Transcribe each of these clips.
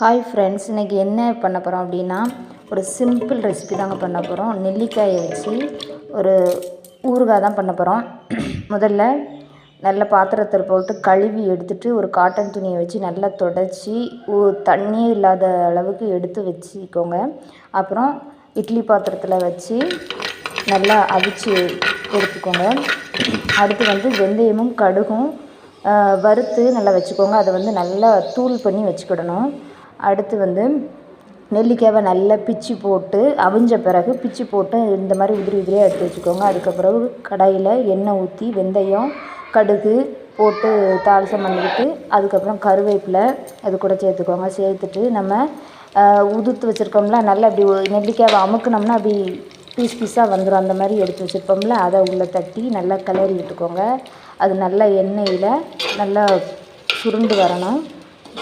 Hi friends இன்றைக்கி என்ன பண்ண போகிறோம் அப்படின்னா ஒரு சிம்பிள் ரெசிபி தாங்க பண்ண போகிறோம் நெல்லிக்காயை வச்சு ஒரு ஊறுகாய் தான் பண்ண போகிறோம் முதல்ல நல்ல பாத்திரத்தில் போட்டு கழுவி எடுத்துட்டு ஒரு காட்டன் துணியை வச்சு நல்லா தொடச்சி தண்ணியே இல்லாத அளவுக்கு எடுத்து வச்சுக்கோங்க. அப்புறம் இட்லி பாத்திரத்தில் வச்சு நல்லா அவிச்சு எடுத்துக்கோங்க. அடுத்து வந்து வெந்தயமும் கடுகும் வறுத்து நல்லா வச்சுக்கோங்க. அதை வந்து நல்லா தூள் பண்ணி வச்சுக்கிடணும். அடுத்து வந்து நெல்லிக்காயை நல்லா பிச்சு போட்டு அவிஞ்ச பிறகு பிச்சு போட்டு இந்த மாதிரி உதிரி உதிரியாக எடுத்து வச்சுக்கோங்க. அதுக்கப்புறம் கடாயில் எண்ணெய் ஊற்றி வெந்தயம் கடுகு போட்டு தாளிசம் பண்ணிக்கிட்டு அதுக்கப்புறம் கருவேப்பிலை அது கூட சேர்த்துக்கோங்க. சேர்த்துட்டு நம்ம உதுத்து வச்சுருக்கோம்ல நல்லா அப்படி நெல்லிக்காயை அமுக்குனோம்னா அப்படி பீஸ் பீஸாக வந்துடும் அந்த மாதிரி எடுத்து வச்சுருப்போம்ல அதை உள்ளே தட்டி நல்லா கிளறி விட்டுக்கோங்க. அது நல்லா எண்ணெயில் நல்லா சுருண்டு வரணும்.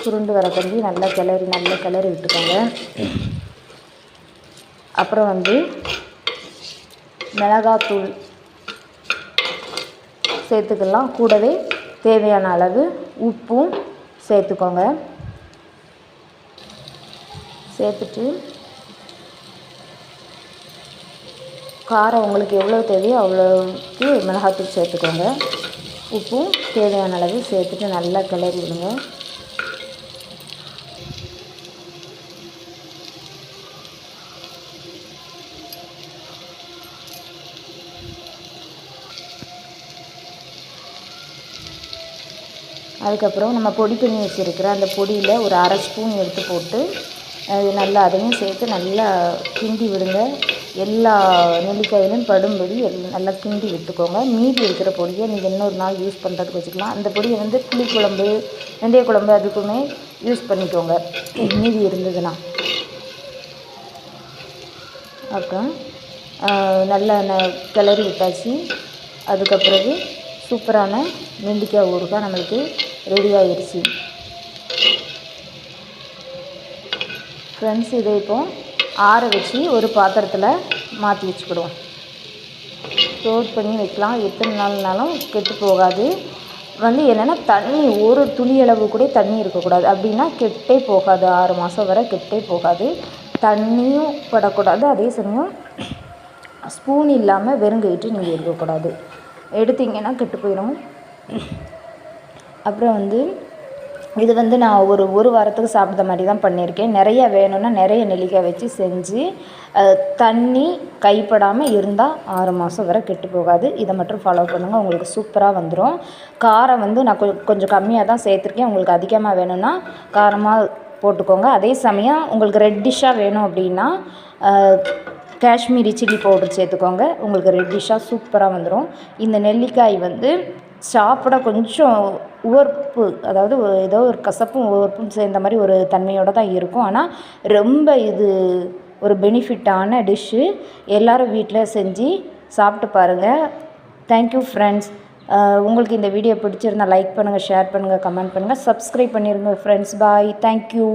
சுருண்டு வர கொஞ்சம் நல்லா கிளறி நல்லா கிளறி விட்டுக்கோங்க. அப்புறம் வந்து மிளகாத்தூள் சேர்த்துக்கலாம். கூடவே தேவையான அளவு உப்பும் சேர்த்துக்கோங்க. சேர்த்துட்டு காரம் உங்களுக்கு எவ்வளோ தேவையோ அவ்வளோக்கு மிளகாத்தூள் சேர்த்துக்கோங்க. உப்பும் தேவையான அளவு சேர்த்துட்டு நல்லா கிளறி விடுங்க. அதுக்கப்புறம் நம்ம பொடி பண்ணி வச்சுருக்கிற அந்த பொடியில் ஒரு அரை ஸ்பூன் எடுத்து போட்டு அது நல்லா அதையும் சேர்த்து நல்லா கிண்டி விடுங்க. எல்லா நெல்லிக்காயிலும் படும்படி நல்லா கிண்டி விட்டுக்கோங்க. மீதி இருக்கிற பொடியை நீங்கள் இன்னொரு நாள் யூஸ் பண்ணுறதுக்கு வச்சுக்கலாம். அந்த பொடியை வந்து புளிக்குழம்பு வெந்தய குழம்பு அதுக்குமே யூஸ் பண்ணிக்கோங்க. மீதி இருந்ததுன்னா. அப்புறம் நல்லா கிளறி விட்டாச்சு. அதுக்கப்புறகு சூப்பரான நெல்லிக்காய் ஊறுகாய் நம்மளுக்கு ரெடி ஆகிடுச்சு ஃப்ரெண்ட்ஸ் இதை இப்போ ஆற வச்சு ஒரு பாத்திரத்தில் மாற்றி வச்சுக்கிடுவோம். ஸ்டோர் பண்ணி வைக்கலாம். எத்தனை நாள்னாலும் கெட்டு போகாது. வந்து என்னென்னா தண்ணி ஒரு துளி அளவு கூட தண்ணி இருக்கக்கூடாது. அப்படின்னா கெட்டே போகாது. ஆறு மாதம் வரை கெட்டே போகாது. தண்ணியும் படக்கூடாது. அதே சமயம் ஸ்பூன் இல்லாமல் வெறுங்கைட்டு நீங்கள் இருக்கக்கூடாது எடுத்தீங்கன்னா கெட்டு போயிடும் அப்புறம் வந்து இது வந்து நான் ஒரு ஒரு வாரத்துக்கு சாப்பிட்ற மாதிரி தான் பண்ணியிருக்கேன். நிறைய வேணும்னா நிறைய நெல்லிக்காய் வச்சு செஞ்சு தண்ணி கைப்படாமல் இருந்தால் ஆறு மாதம் வரை கெட்டு போகாது. இதை மட்டும் ஃபாலோ பண்ணுங்கள் உங்களுக்கு சூப்பராக வந்துடும் காரம் வந்து நான் கொஞ்சம் கம்மியாக தான் சேர்த்துருக்கேன். உங்களுக்கு அதிகமாக வேணும்னா காரமாக போட்டுக்கோங்க. அதே சமயம் உங்களுக்கு ரெட்டிஷ்ஷாக வேணும் அப்படின்னா காஷ்மீரி சில்லி பவுடர் சேர்த்துக்கோங்க. உங்களுக்கு ரெட்டிஷ்ஷாக சூப்பராக வந்துடும் இந்த நெல்லிக்காய் வந்து சாப்பிட கொஞ்சம் உவர்ப்பு அதாவது ஏதோ ஒரு கசப்பும் உவர்ப்பும் சேர்ந்த மாதிரி ஒரு தன்மையோடு தான் இருக்கும். ஆனால் ரொம்ப இது ஒரு பெனிஃபிட்டான டிஷ்ஷு. எல்லோரும் வீட்டில் செஞ்சு சாப்பிட்டு பாருங்கள் தேங்க்யூ ஃப்ரெண்ட்ஸ் உங்களுக்கு இந்த வீடியோ பிடிச்சிருந்தால் லைக் பண்ணுங்கள் ஷேர் பண்ணுங்கள் கமெண்ட் பண்ணுங்கள் சப்ஸ்கிரைப் பண்ணிடுங்க ஃப்ரெண்ட்ஸ் பாய் தேங்க்யூ